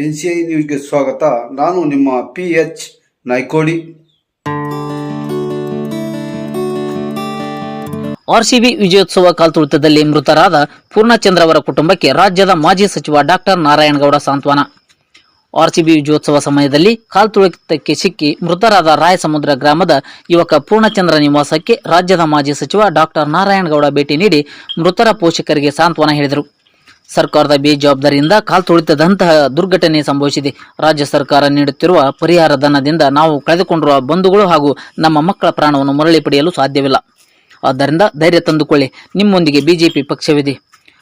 N C I ನ್ಯೂಸ್ಗೆ ಸ್ವಾಗತ. ನಾನು ನಿಮ್ಮ ಪಿ ಎಚ್ ನಾಯ್ಕೋಡಿ. ಆರ್ಸಿಬಿ ವಿಜಯೋತ್ಸವ ಕಾಲ್ತುಳಿತದಲ್ಲಿ ಮೃತರಾದ ಪೂರ್ಣಚಂದ್ರ ಅವರ ಕುಟುಂಬಕ್ಕೆ ರಾಜ್ಯದ ಮಾಜಿ ಸಚಿವ ಡಾಕ್ಟರ್ ನಾರಾಯಣಗೌಡ ಸಾಂತ್ವನ. ಆರ್ಸಿಬಿ ವಿಜಯೋತ್ಸವ ಸಮಯದಲ್ಲಿ ಕಾಲ್ತುಳಿತಕ್ಕೆ ಸಿಕ್ಕಿ ಮೃತರಾದ ರಾಯಸಮುದ್ರ ಗ್ರಾಮದ ಯುವಕ ಪೂರ್ಣಚಂದ್ರ ನಿವಾಸಕ್ಕೆ ರಾಜ್ಯದ ಮಾಜಿ ಸಚಿವ ಡಾಕ್ಟರ್ ನಾರಾಯಣಗೌಡ ಭೇಟಿ ನೀಡಿ ಮೃತರ ಪೋಷಕರಿಗೆ ಸಾಂತ್ವನ ಹೇಳಿದರು. ಸರ್ಕಾರದ ಬೇಜವಾಬ್ದಾರಿಯಿಂದ ಕಾಲ್ತುಳಿತದಂತಹ ದುರ್ಘಟನೆ ಸಂಭವಿಸಿದೆ. ರಾಜ್ಯ ಸರ್ಕಾರ ನೀಡುತ್ತಿರುವ ಪರಿಹಾರ ಧನದಿಂದ ನಾವು ಕಳೆದುಕೊಂಡಿರುವ ಬಂಧುಗಳು ಹಾಗೂ ನಮ್ಮ ಮಕ್ಕಳ ಪ್ರಾಣವನ್ನು ಮರಳಿ ಪಡೆಯಲು ಸಾಧ್ಯವಿಲ್ಲ. ಆದ್ದರಿಂದ ಧೈರ್ಯ ತಂದುಕೊಳ್ಳಿ. ನಿಮ್ಮೊಂದಿಗೆ ಬಿಜೆಪಿ ಪಕ್ಷವಿದೆ.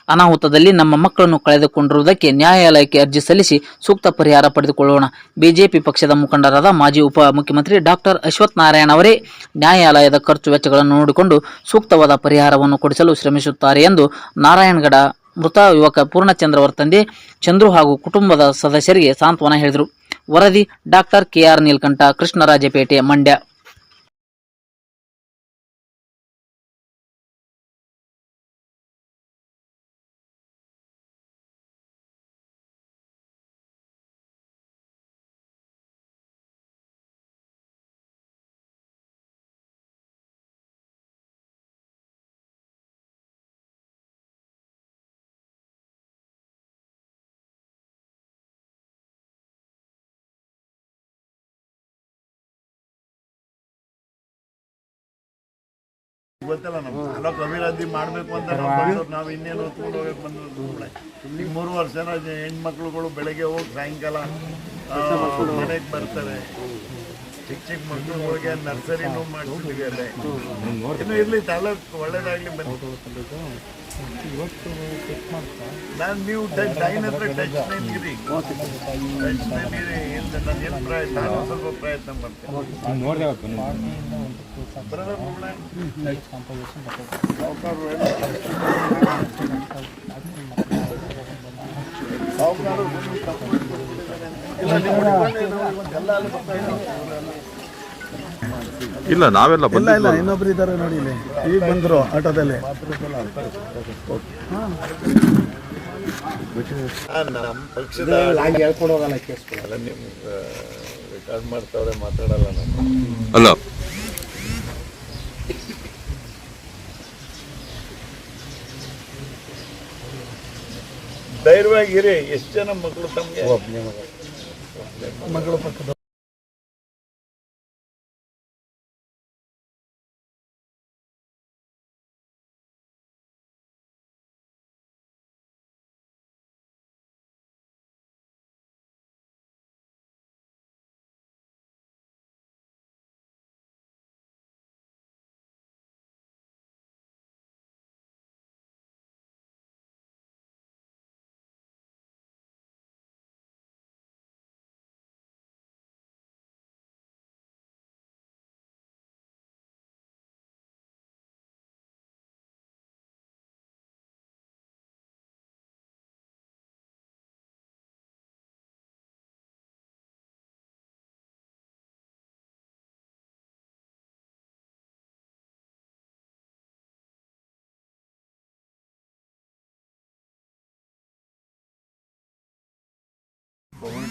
ಅನಾಹುತದಲ್ಲಿ ನಮ್ಮ ಮಕ್ಕಳನ್ನು ಕಳೆದುಕೊಂಡಿರುವುದಕ್ಕೆ ನ್ಯಾಯಾಲಯಕ್ಕೆ ಅರ್ಜಿ ಸಲ್ಲಿಸಿ ಸೂಕ್ತ ಪರಿಹಾರ ಪಡೆದುಕೊಳ್ಳೋಣ. ಬಿಜೆಪಿ ಪಕ್ಷದ ಮುಖಂಡರಾದ ಮಾಜಿ ಉಪ ಮುಖ್ಯಮಂತ್ರಿ ಡಾಕ್ಟರ್ ಅಶ್ವಥ್ ನಾರಾಯಣ ಅವರೇ ನ್ಯಾಯಾಲಯದ ಖರ್ಚು ವೆಚ್ಚಗಳನ್ನು ನೋಡಿಕೊಂಡು ಸೂಕ್ತವಾದ ಪರಿಹಾರವನ್ನು ಕೊಡಿಸಲು ಶ್ರಮಿಸುತ್ತಾರೆ ಎಂದು ನಾರಾಯಣಗಡ ಮೃತ ಯುವಕ ಪೂರ್ಣಚಂದ್ರ ಅವರ ತಂದೆ ಚಂದ್ರು ಹಾಗೂ ಕುಟುಂಬದ ಸದಸ್ಯರಿಗೆ ಸಾಂತ್ವನ ಹೇಳಿದರು. ವರದಿ doctor K R Neelkanth, Krishnarajpete, Mandya. ಗೊತ್ತಲ್ಲ ನಮ್ಮ ತಾಲೂಕು ಅಭಿವೃದ್ಧಿ ಮಾಡಬೇಕು ಅಂತ ನಾವು ಇನ್ನೇನು ಹೊತ್ಕೊಂಡು ಹೋಗಕ್ಕೆ ಬಂದ್ರು ಸುಮ್ಮನೆ ಈಗ ಮೂರು ವರ್ಷನ ಹೆಣ್ಮಕ್ಳುಗಳು ಬೆಳಗ್ಗೆ ಹೋಗಿ ಸಾಯಂಕಾಲ ಮನೆಗೆ ಬರ್ತಾರೆ. ಚಿಕ್ಕ ಚಿಕ್ಕ ಮಕ್ಕಳು ಹೋಗಿ ನರ್ಸರಿನೂ ಮಾಡಿಸ್ತೀವಿ ಅಲ್ಲೇ. ಇನ್ನು ಇರಲಿ ತಾಲೂಕು ಒಳ್ಳೇದಾಗ್ಲಿ ಬನ್ನಿ. ನಾನು ನೀವು ಟೈನ್ ಹತ್ರ ಟಚ್ ನಿಂತಿರಿ ಟಚ್ ನಿಂತಿರಿ ಇಲ್ಲ ನಾನು ಏನು ಪ್ರಯತ್ನ ನಾನು ಸ್ವಲ್ಪ ಪ್ರಯತ್ನ ಮಾಡ್ತೇನೆ? ಸಾವುಕಾರರು ತಪ್ಪು ಇಲ್ಲ, ನಾವೆಲ್ಲ ಬಂದ ಇಲ್ಲ ಇನ್ನೊಬ್ರು ಇದ್ದಾರೆ ನೋಡಿ ಇಲ್ಲಿ. ಈಗ ಬಂದರು ಆಟೋದಲ್ಲಿ. ಆ, ನಮ್ಮ ಪಕ್ಷದ ಹೇಳ್ಕೊಂಡು ಹೋಗಲ್ಲ ಕೇಸ್ ಅಲ್ಲ ನಿಮ್ಗೆ ರೆಕಾರ್ಡ್ ಮಾಡ್ತಾವ್ರೆ ಮಾತಾಡಲ್ಲ ನಾನು ಅಲ್ಲ. ಧೈರ್ಯವಾಗಿರಿ ಎಷ್ಟು ಜನ ಮಕ್ಕಳು ತಮಗೆ? ಮಗಳು ಪಕ್ಕದ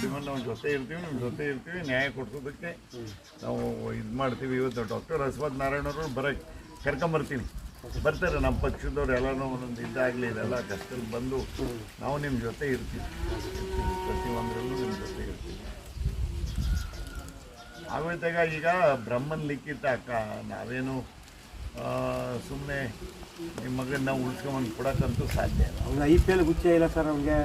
ಡಿಮಾಂಡ್ ನಾವು ಜೊತೆ ಇರ್ತೀವಿ ನಿಮ್ಮ ಜೊತೆ ಇರ್ತೀವಿ, ನ್ಯಾಯ ಕೊಡ್ಸೋದಕ್ಕೆ ನಾವು ಇದು ಮಾಡ್ತೀವಿ. ಇವತ್ತು ಡಾಕ್ಟರ್ ಅಶ್ವಥ್ ನಾರಾಯಣವ್ರು ಬರಕ್ಕೆ ಕರ್ಕೊಂಬರ್ತೀನಿ. ಬರ್ತಾರೆ ನಮ್ಮ ಪಕ್ಷದವ್ರು ಎಲ್ಲರೂ ಒಂದೊಂದು ಇದಾಗಲಿ, ಇದೆಲ್ಲ ಕಷ್ಟದಲ್ಲಿ ಬಂದು ನಾವು ನಿಮ್ಮ ಜೊತೆ ಇರ್ತೀವಿ. ಪ್ರತಿಯೊಂದರಲ್ಲೂ ನಿಮ್ಮ ಜೊತೆ ಇರ್ತೀವಿ. ಆಮೇಲೆ ಈಗ ಬ್ರಹ್ಮನ್ ಲಿಖಿತ ಅಕ್ಕ, ನಾವೇನು ಸುಮ್ಮನೆ ನಿಮ್ಮ ಮಗನ್ನ ಉಳ್ಸ್ಕೊಂಬಂದು ಕೊಡೋಕ್ಕಂತೂ ಸಾಧ್ಯ ಇಲ್ಲ. ಐ ಪಿ ಎಲ್ ಗುಚ್ಚ ಇಲ್ಲ ಸರ್ ಅವ್ನಿಗೆ.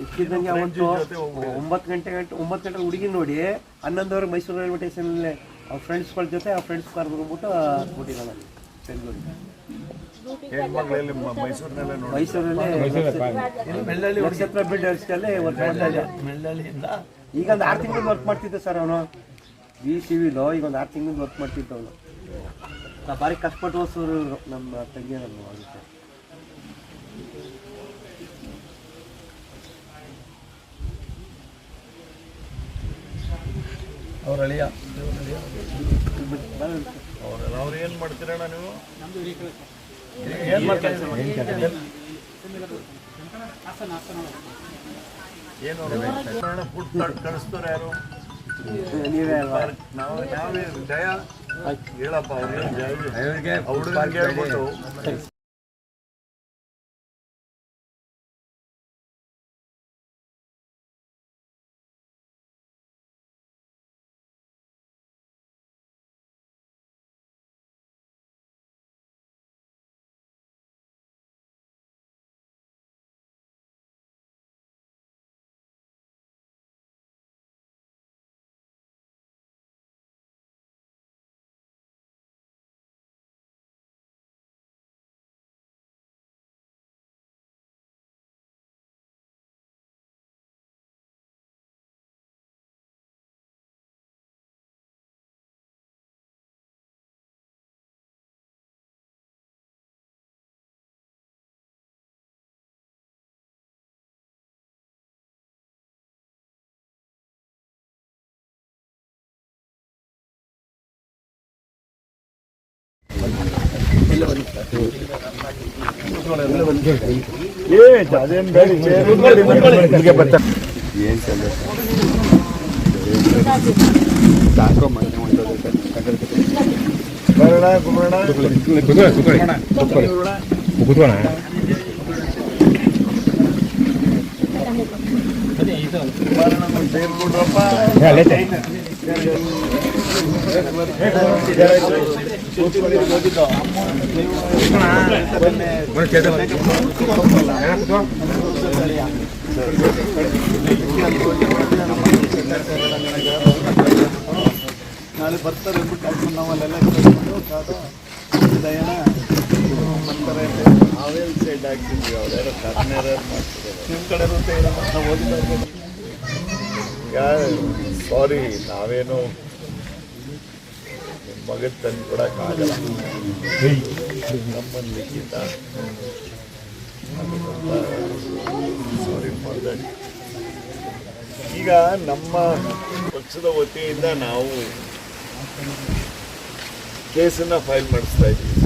ಇಷ್ಟಿದ್ದಂಗೆ Friends ಅವತ್ತು. ಒಂಬತ್ತು ಗಂಟೆ ಗಂಟೆ ಒಂಬತ್ತು ಗಂಟೆ ಹುಡುಗಿ ನೋಡಿ ಹನ್ನೊಂದುವರೆ ಮೈಸೂರು ರೈಲ್ವೆ ಸ್ಟೇಷನಲ್ಲಿ ಅವ್ರ ಫ್ರೆಂಡ್ಸ್ಗಳ ಜೊತೆ ಆ ಫ್ರೆಂಡ್ಸ್ ಕರೆದ್ಬಿಟ್ಟು ಬಂದ್ಬಿಟ್ಟು ಅಲ್ಲಿ ಬೆಂಗಳೂರಿಗೆ ಮೈಸೂರಿನಲ್ಲೇ ನಕ್ಷತ್ರ ಬಿಲ್ಡರ್ಸ್ನಲ್ಲಿ ವರ್ಕ್ ಮಾಡ್ತಾ ಇದ್ದ ಈಗ ಒಂದು ಆರು ತಿಂಗಳು ವರ್ಕ್ ಮಾಡ್ತಿದ್ದೆ ಸರ್ ಅವನು. ವಿ ಸಿ ವಿಲೋ ಈಗ ಒಂದು ಆರು ತಿಂಗಳು ವರ್ಕ್ ಮಾಡ್ತಿದ್ದ ಅವನು ಭಾರಿ ಕಷ್ಟಪಟ್ಟು ಓದಿಸೋರು ನಮ್ಮ ತಂಗಿ ನಮ್ಮ ಅದಕ್ಕೆ ಅವ್ರ ಅಳಿಯ ಅವರೆಲ್ಲ ಅವ್ರು ಏನು ಮಾಡ್ತೀರಣ್ಣ ನೀವು? ಏನ್ ಮಾಡ್ತಾರೆ ಏನು ಫುಡ್ ಕಳಿಸ್ತಾರೆ ಯಾರು? ನೀವೇ ನಾವೇ ಜಯ? ಹೇಳಪ್ಪ ಅವ್ರಿಗೆ ಹೇಳ್ಬಿಟ್ಟು ಏ ಅದೇನ್ ಬೇಡಿ ಇಲ್ಲಿಗೆ ಬರ್ತಾರೆ ಬರೋಣ ಕುಮಾರಣ ಸೇರ್ಕೊಡ್ರಪ್ಪ ನಾಳೆ ಬರ್ತಾರೆ ಅಂದ್ಬಿಟ್ಟು ಕರ್ಕೊಂಡು ನಾವಲ್ಲೆಲ್ಲ ಕೇಳ್ಕೊಂಡು ಕಾದು ದಯಣ ಬರ್ತಾರೆ ನಾವೇ ಸೈಡ್ ಆಗ್ತಿದ್ವಿ ಅವ್ರ್ಯಾರೋ ಕರ್ನೇರ ಕಡೆ ಇರುತ್ತೆ ಸಾರಿ ನಾವೇನು ಮಗದ ತಂದು ಕೊಡೋಕ್ಕಾಗಲ್ಲ ನಮ್ಮನ್ನು ಸಾರಿ ಮಾಡಿದ ಈಗ ನಮ್ಮ ಪಕ್ಷದ ವತಿಯಿಂದ ನಾವು ಕೇಸನ್ನ ಫೈಲ್ ಮಾಡಿಸ್ತಾ ಇದ್ದೀವಿ.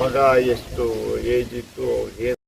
ಮಗ ಎಷ್ಟು ಏಜ್ ಇತ್ತು, ಏನ್